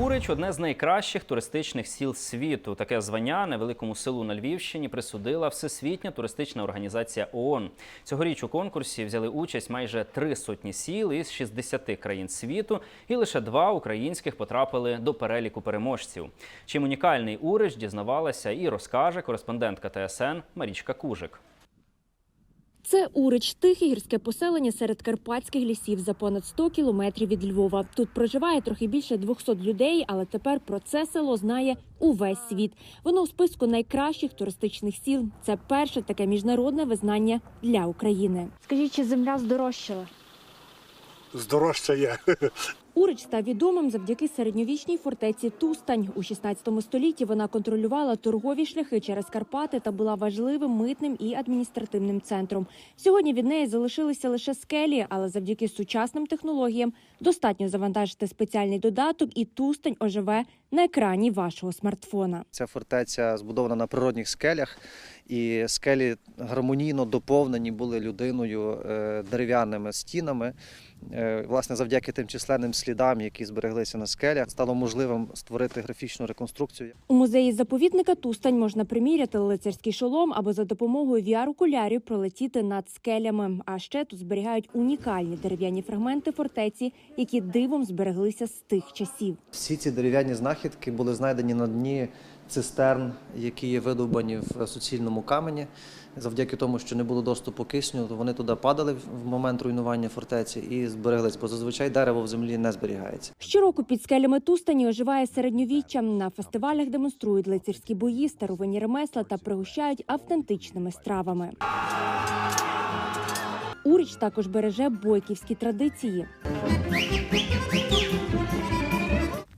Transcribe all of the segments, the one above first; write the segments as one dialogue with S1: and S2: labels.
S1: Урич одне з найкращих туристичних сіл світу. Таке звання невеликому селу на Львівщині присудила Всесвітня туристична організація ООН. Цьогоріч у конкурсі взяли участь майже три сотні сіл із 60 країн світу, і лише два українських потрапили до переліку переможців. Чим унікальний Урич дізнавалася і розкаже кореспондентка ТСН Марічка Кужик.
S2: Це Урич, тихе гірське поселення серед карпатських лісів за понад 100 кілометрів від Львова. Тут проживає трохи більше 200 людей, але тепер про це село знає увесь світ. Воно у списку найкращих туристичних сіл. Це перше таке міжнародне визнання для України. Скажіть, чи земля здорожчала?
S3: здорожчає.
S2: Урич став відомим завдяки середньовічній фортеці Тустань. У 16 столітті вона контролювала торгові шляхи через Карпати та була важливим митним і адміністративним центром. Сьогодні від неї залишилися лише скелі, але завдяки сучасним технологіям достатньо завантажити спеціальний додаток, і Тустань оживе на екрані вашого смартфона.
S4: Ця фортеця збудована на природних скелях, і скелі гармонійно доповнені були людиною е, дерев'яними стінами. Е, Власне, завдяки тим численним слідам, які збереглися на скелях, стало можливим створити графічну реконструкцію.
S2: У музеї заповідника Тустань можна приміряти лицарський шолом або за допомогою VR-окулярів пролетіти над скелями. А ще тут зберігають унікальні дерев'яні фрагменти фортеці, які дивом збереглися з тих часів.
S4: Всі ці дерев'яні знахідки були знайдені на дні цистерн, які є видовбані в суцільному камені. Завдяки тому, що не було доступу кисню, то вони туди падали в момент руйнування фортеці і збереглись, бо зазвичай дерево в землі не зберігається.
S2: Щороку під скелями Тустані оживає середньовіччя. На фестивалях демонструють лицарські бої, старовинні ремесла та пригощають автентичними стравами. Уріч також береже бойківські традиції.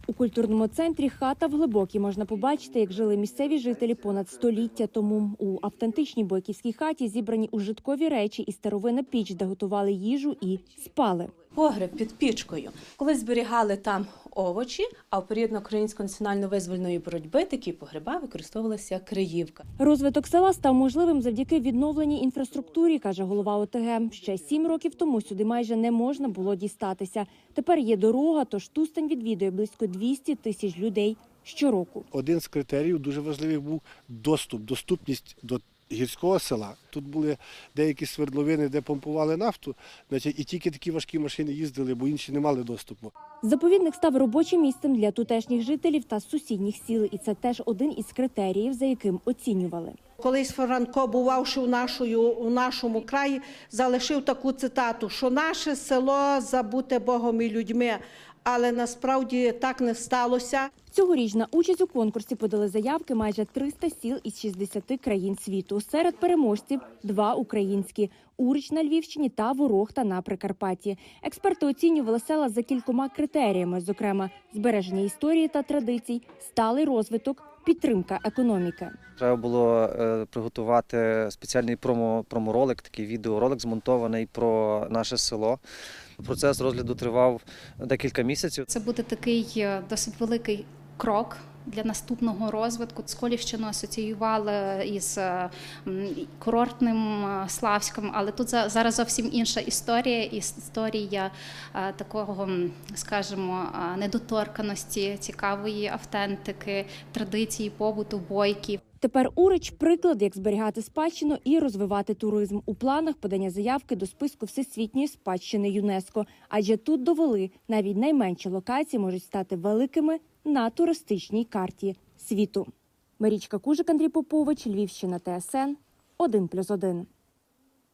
S2: У культурному центрі хата в глибокій можна побачити, як жили місцеві жителі понад століття тому. У автентичній бойківській хаті зібрані ужиткові речі і старовина піч, де готували їжу і спали.
S5: Погреб під пічкою. Коли зберігали там овочі, а в період української національно-визвольної боротьби такі погреба використовувалася криївка.
S2: Розвиток села став можливим завдяки відновленій інфраструктурі, каже голова ОТГ. Ще сім років тому сюди майже не можна було дістатися. Тепер є дорога, тож Тустань відвідує близько 200 тисяч людей щороку.
S3: Один з критеріїв дуже важливих був доступ, доступність до гірського села. Тут були деякі свердловини, де помпували нафту, значить, і тільки такі важкі машини їздили, бо інші не мали доступу.
S2: Заповідник став робочим місцем для тутешніх жителів та сусідніх сіл, і це теж один із критеріїв, за яким оцінювали.
S6: Колись Франко, бувавши у, нашою, у нашому краї, залишив таку цитату, що наше село забуте Богом і людьми, але насправді так не сталося.
S2: Цьогоріч на участь у конкурсі подали заявки майже 300 сіл із 60 країн світу. Серед переможців два українські – Урич на Львівщині та Ворохта на Прикарпатті. Експерти оцінювали села за кількома критеріями, зокрема збереження історії та традицій, сталий розвиток, підтримка економіки.
S4: Треба було е, приготувати спеціальний промо, проморолик, такий відеоролик змонтований про наше село. Процес розгляду тривав декілька місяців.
S7: Це буде такий е, досить великий крок. Для наступного розвитку Цколівщину асоціювали із е, курортним е, Славськом, але тут за- зараз зовсім інша історія, історія е, такого, скажімо, недоторканості, цікавої автентики, традиції побуту, бойків.
S2: Тепер Урич – приклад, як зберігати спадщину і розвивати туризм. У планах подання заявки до списку всесвітньої спадщини ЮНЕСКО. Адже тут довели, навіть найменші локації можуть стати великими на туристичній карті світу. Марічка Кужик, Андрій Попович, Львівщина, ТСН, 1+,1.